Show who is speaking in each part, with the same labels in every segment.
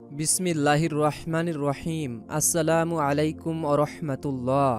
Speaker 1: বিসমিল্লাহির রহমানির রহিম। আসসালামু আলাইকুম রহমাতুল্লাহ।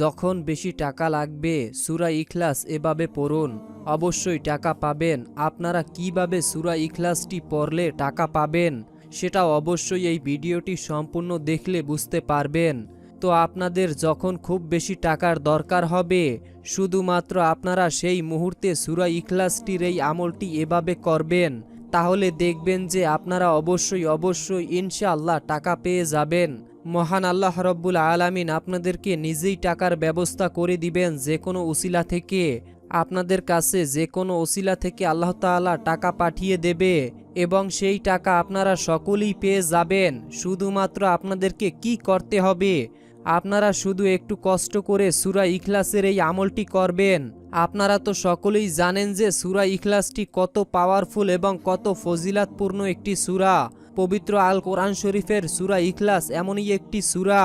Speaker 1: যখন বেশি টাকা লাগবে, সুরা ইখলাস এভাবে পড়ুন। অবশ্যই টাকা পাবেন। আপনারা কীভাবে সুরা ইখলাসটি পড়লে টাকা পাবেন, সেটা অবশ্যই এই ভিডিওটি সম্পূর্ণ দেখলে বুঝতে পারবেন। তো আপনাদের যখন খুব বেশি টাকার দরকার হবে, শুধুমাত্র আপনারা সেই মুহূর্তে সুরা ইখলাসটির এই আমলটি এভাবে করবেন। তাহলে দেখবেন যে আপনারা অবশ্যই অবশ্যই ইনশাআল্লাহ টাকা পেয়ে যাবেন। মহান আল্লাহ রব্বুল আলামিন আপনাদেরকে নিজেই টাকার ব্যবস্থা করে দিবেন যে কোনো উসিলা থেকে। আপনাদের কাছে যে কোনো ওসিলা থেকে আল্লাহ তাআলা টাকা পাঠিয়ে দেবে এবং সেই টাকা আপনারা সকলেই পেয়ে যাবেন। শুধুমাত্র আপনাদেরকে কি করতে হবে? আপনারা শুধু একটু কষ্ট করে সুরা ইখলাসের এই আমলটি করবেন। আপনারা তো সকলেই জানেন যে সুরা ইখলাসটি কত পাওয়ারফুল এবং কত ফজিলাতপূর্ণ একটি সুরা। পবিত্র আল কোরআন শরীফের সুরা ইখলাস এমনই একটি সুরা,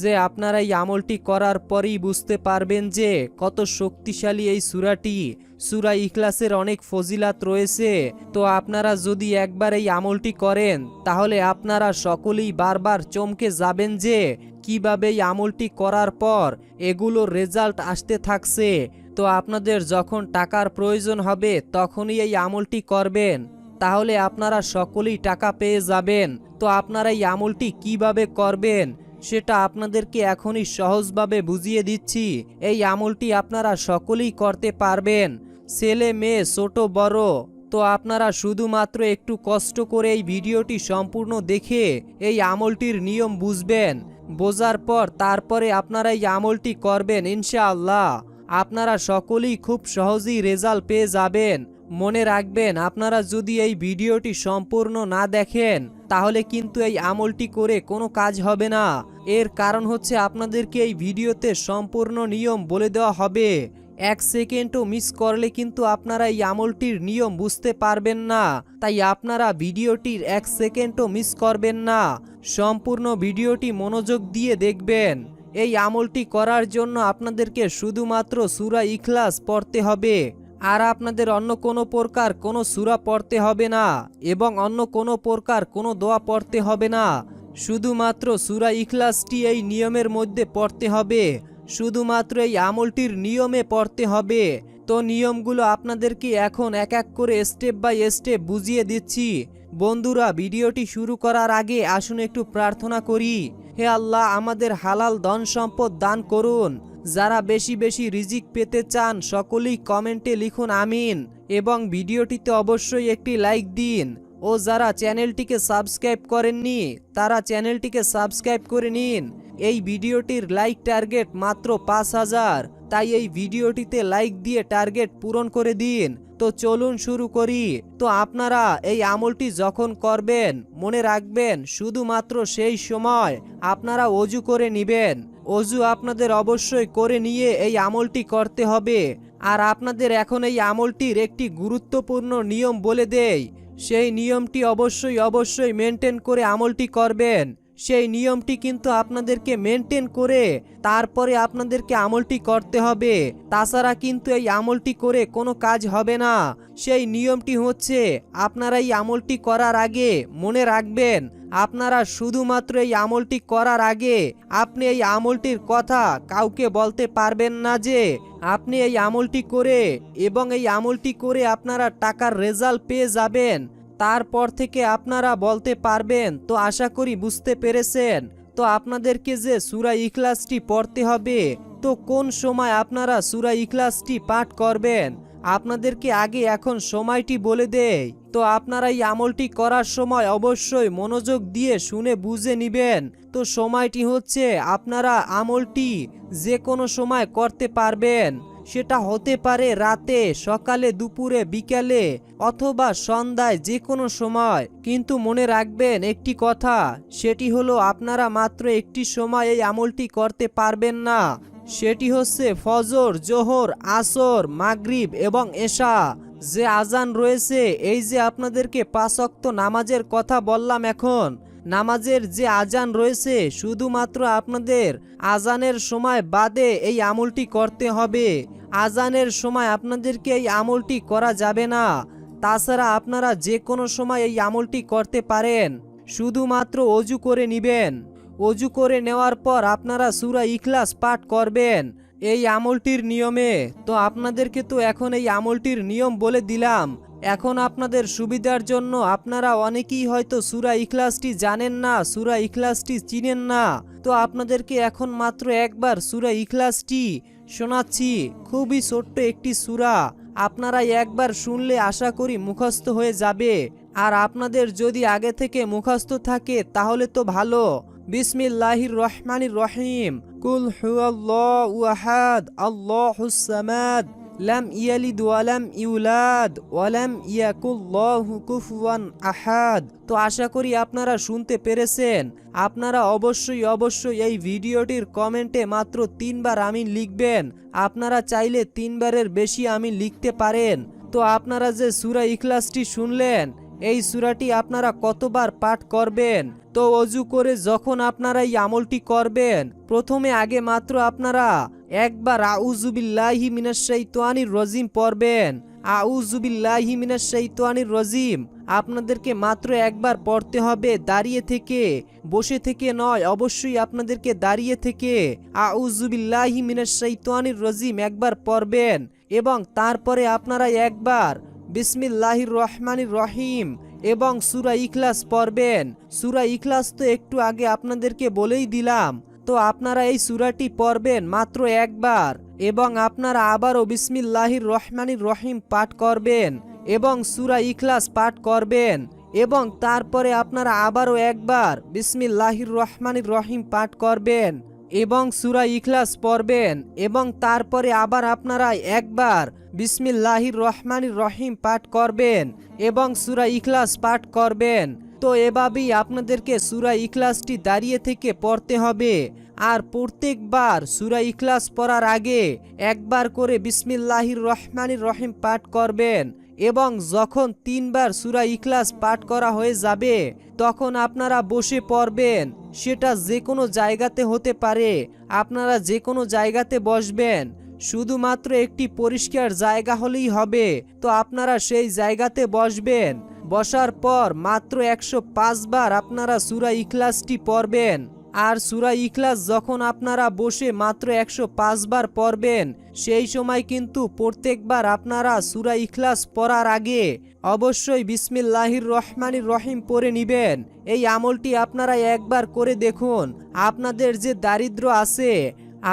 Speaker 1: যে আপনারা এই আমলটি করার পরেই বুঝতে পারবেন যে কত শক্তিশালী এই সুরাটি। সুরা ইখলাসের অনেক ফজিলাত রয়েছে, তো আপনারা যদি একবার এই আমলটি করেন, তাহলে আপনারা সকলেই বারবার চমকে যাবেন যে কীভাবে এই আমলটি করার পর এগুলোর রেজাল্ট আসতে থাকছে। তো আপনাদের যখন টাকার প্রয়োজন হবে, তখনই এই আমলটি করবেন। তাহলে আপনারা সকলেই টাকা পেয়ে যাবেন। তো আপনারা এই আমলটি কীভাবে করবেন, সেটা আপনাদেরকে এখনই সহজভাবে বুঝিয়ে দিচ্ছি। এই আমলটি আপনারা সকলেই করতে পারবেন। ছেলে, মেয়ে, ছোট, বড়। তো আপনারা শুধুমাত্র একটু কষ্ট করে এই ভিডিওটি সম্পূর্ণ দেখে এই আমলটির নিয়ম বুঝবেন। বোঝার পর তারপরে আপনারা এই আমলটি করবেন, ইনশাআল্লাহ। আপনারা সকলেই খুব সহজেই রেজাল্ট পেয়ে যাবেন। মনে রাখবেন, আপনারা যদি এই ভিডিওটি সম্পূর্ণ না দেখেন, তাহলে কিন্তু এই আমলটি করে কোনো কাজ হবে না। এর কারণ হচ্ছে আপনাদেরকে এই ভিডিওতে সম্পূর্ণ নিয়ম বলে দেওয়া হবে। এক সেকেন্ডও মিস করলে কিন্তু আপনারা এই আমলটির নিয়ম বুঝতে পারবেন না। তাই আপনারা ভিডিওটির এক সেকেন্ডও মিস করবেন না। সম্পূর্ণ ভিডিওটি মনোযোগ দিয়ে দেখবেন। এই আমলটি করার জন্য আপনাদেরকে শুধুমাত্র সুরা ইখলাস পড়তে হবে। আর আপনাদের অন্য কোনো প্রকার কোনো সুরা পড়তে হবে না এবং অন্য কোনো প্রকার কোনো দোয়া পড়তে হবে না। শুধুমাত্র সুরা ইখলাসটি এই নিয়মের মধ্যে পড়তে হবে। শুধুমাত্র এই আমলটির নিয়মে পড়তে হবে। তো নিয়মগুলো আপনাদেরকে এখন এক এক করে স্টেপ বাই স্টেপ বুঝিয়ে দিচ্ছি। বন্ধুরা, ভিডিওটি শুরু করার আগে আসুন একটু প্রার্থনা করি। হে আল্লাহ, আমাদের হালাল ধন সম্পদ দান করুন। যারা বেশি বেশি রিজিক পেতে চান, সকলেই কমেন্টে লিখুন আমিন এবং ভিডিওটিতে অবশ্যই একটি লাইক দিন। ও যারা চ্যানেলটিকে সাবস্ক্রাইব করেননি, তারা চ্যানেলটিকে সাবস্ক্রাইব করে নিন। এই ভিডিওটির লাইক টার্গেট মাত্র পাঁচ হাজার, তাই এই ভিডিওটিতে লাইক দিয়ে টার্গেট পূরণ করে দিন। তো চলুন শুরু করি। তো আপনারা এই আমলটি যখন করবেন, মনে রাখবেন শুধুমাত্র সেই সময় আপনারা অজু করে নিবেন। অজু আপনাদের অবশ্যই করে নিয়ে এই আমলটি করতে হবে। আর আপনাদের এখন এই আমলটির একটি গুরুত্বপূর্ণ নিয়ম বলে দেয় সেই নিয়মটি অবশ্যই অবশ্যই মেনটেন করে আমলটি করবেন। সেই নিয়মটি কিন্তু আপনাদেরকে মেনটেন করে তারপরে আপনাদেরকে আমলটি করতে হবে। তাছাড়া কিন্তু এই আমলটি করে কোনো কাজ হবে না। সেই নিয়মটি হচ্ছে আপনারা এই আমলটি করার আগে মনে রাখবেন, আপনারা শুধুমাত্র এই আমলটি করার আগে আপনি এই আমলটির কথা কাউকে বলতে পারবেন না যে আপনি এই আমলটি করে এবং এই আমলটি করে আপনারা টাকার রেজাল্ট পেয়ে যাবেন। তারপর থেকে আপনারা বলতে পারবেন, তো আশা করি বুঝতে পেরেছেন। তো আপনাদেরকে যে সুরা ইখলাসটি পড়তে হবে, তো কোন সময় আপনারা সুরা ইখলাসটি পাঠ করবেন? আপনাদেরকে আগে এখন সময়টি বলে দেয় তো আপনারা এই আমলটি করার সময় অবশ্যই মনোযোগ দিয়ে শুনে বুঝে নিবেন। তো সময়টি হচ্ছে আপনারা আমলটি যে কোনো সময় করতে পারবেন। সেটা হতে পারে রাতে, সকালে, দুপুরে, বিকালে অথবা সন্ধ্যায় যে কোনো সময়। কিন্তু মনে রাখবেন একটি কথা, সেটি হলো আপনারা মাত্র একটি সময় এই আমলটি করতে পারবেন না। সেটি হচ্ছে ফজর, জোহর, আসর, মাগরিব এবং এশা। যে আজান রয়েছে, এই যে আপনাদেরকে পাঁচক্ত নামাজের কথা বললাম এখন নামাজের যে আজান রয়েছে, শুধুমাত্র আপনাদের আজানের সময় বাদে এই আমলটি করতে হবে। আজানের সময় আপনাদেরকে এই আমলটি করা যাবে না। তাছাড়া আপনারা যে কোনো সময় এই আমলটি করতে পারেন। শুধুমাত্র অজু করে নিবেন। অজু করে নেওয়ার পর আপনারা সুরা ইখলাস পাঠ করবেন। এই আমলটির নিয়মে। তো আপনাদেরকে তো এখন এই আমলটির নিয়ম বলে দিলাম। এখন আপনাদের সুবিধার জন্য আপনারা অনেকেই হয়তো সুরা ইখলাসটি জানেন না, সুরা ইখলাসটি চিনেন না। তো আপনাদেরকে এখন মাত্র একবার সুরা ইখলাসটি শোনাচ্ছি। খুবই ছোট্ট একটি সুরা। আপনারা একবার শুনলে আশা করি মুখস্থ হয়ে যাবে। আর আপনাদের যদি আগে থেকে মুখস্থ থাকে তাহলে তো ভালো। বিসমিল্লাহির রহমানির রহিম। কুল হুয়াল্লাহু আহাদ, আল্লাহুস সামাদ। লাম ইয়ালিদ ওয়ালাম ইউলাদ ওয়ালাম ইয়াকুল্লাহু কুফুয়ান আহাদ তো আশা করি আপনারা শুনতে পেরেছেন। আপনারা অবশ্যই অবশ্যই এই ভিডিওটির কমেন্টে মাত্র তিনবার আমিন লিখবেন। আপনারা চাইলে তিনবারের বেশি আমিন লিখতে পারেন। তো আপনারা যে সুরা ইখলাসটি শুনলেন, এই সুরাটি আপনারা কতবার পাঠ করবেন? তো অজু করে যখন আপনারা এই আমলটি করবেন, প্রথমে আগে মাত্র আপনারা একবার আউজুবিল্লাহি মিনাশাইতানির রজিম পড়বেন। আউজুবিল্লাহি মিনাশাইতানির রজিম। আপনাদেরকে মাত্র একবার পড়তে হবে, দাঁড়িয়ে থেকে। বসে থেকে নয়, অবশ্যই আপনাদেরকে দাঁড়িয়ে থেকে। আউজুবিল্লাহি মিনাশাইতানির রজিম একবার পড়বেন এবং তারপরে আপনারা একবার বিসমিল্লাহির রহমানির রহিম এবং সুরা ইখলাস পড়বেন। সুরা ইখলাস তো একটু আগে আপনাদেরকে বলেই দিলাম তো আপনারা এই সুরাটি পড়বেন মাত্র একবার এবং আপনারা আবারও বিসমিল্লাহির রহমানির রহিম পাঠ করবেন এবং সুরা ইখলাস পাঠ করবেন এবং তারপরে আপনারা আবারও একবার বিসমিল্লাহির রহমানির রহিম পাঠ করবেন এবং সুরা ইখলাস পড়বেন এবং তারপরে আবার আপনারা একবার বিসমিল্লাহির রহমানির রহিম পাঠ করবেন এবং সুরা ইখলাস পাঠ করবেন। তো এভাবেই আপনাদেরকে সুরা ইখলাসটি দাঁড়িয়ে থেকে পড়তে হবে। আর প্রত্যেকবার সুরা ইখলাস পড়ার আগে একবার করে বিসমিল্লাহির রহমানির রহিম পাঠ করবেন এবং যখন তিনবার সুরা ইখলাস পাঠ করা হয়ে যাবে, তখন আপনারা বসে পড়বেন। সেটা যে কোনো জায়গাতে হতে পারে। আপনারা যে কোনো জায়গাতে বসবেন। শুধুমাত্র একটি পরিষ্কার জায়গা হলেই হবে। তো আপনারা সেই জায়গাতে বসবেন। বসার পর মাত্র একশো বার আপনারা সুরা ইখলাসটি পড়বেন। আর সুরা ইখলাস যখন আপনারা বসে মাত্র একশো বার পড়বেন, সেই সময় কিন্তু প্রত্যেকবার আপনারা সুরা ইখলাস পড়ার আগে অবশ্যই বিসমিল্লাহির রহমানির রহিম পরে নিবেন। এই আমলটি আপনারা একবার করে দেখুন, আপনাদের যে দারিদ্র আছে,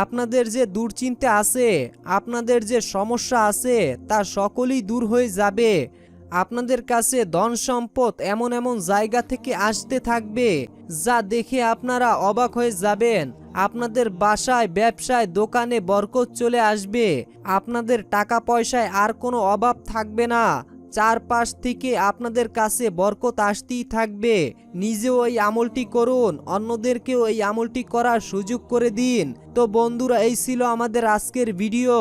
Speaker 1: আপনাদের যে দুশ্চিন্তা আছে, আপনাদের যে সমস্যা আছে, তা সকলেই দূর হয়ে যাবে। আপনাদের কাছে ধন সম্পদ এমন এমন জায়গা থেকে আসতে থাকবে যা দেখে আপনারা অবাক হয়ে যাবেন। আপনাদের বাসায়, ব্যবসায়, দোকানে বরকত চলে আসবে। আপনাদের টাকা পয়সায় আর কোনো অভাব থাকবে না। চারপাশ থেকে আপনাদের কাছে বরকত আসতেই থাকবে। নিজেও এই আমলটি করুন, অন্যদেরকেও এই আমলটি করার সুযোগ করে দিন। তো বন্ধুরা, এই ছিল আমাদের আজকের ভিডিও।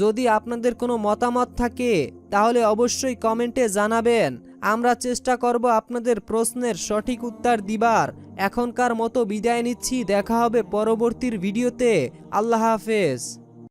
Speaker 1: যদি আপনাদের কোনো মতামত থাকে, তাহলে অবশ্যই কমেন্টে জানাবেন। আমরা চেষ্টা করব আপনাদের প্রশ্নের সঠিক উত্তর দিবার। এখনকার মতো বিদায় নিচ্ছি, দেখা হবে পরবর্তীর ভিডিওতে। আল্লাহ হাফেজ।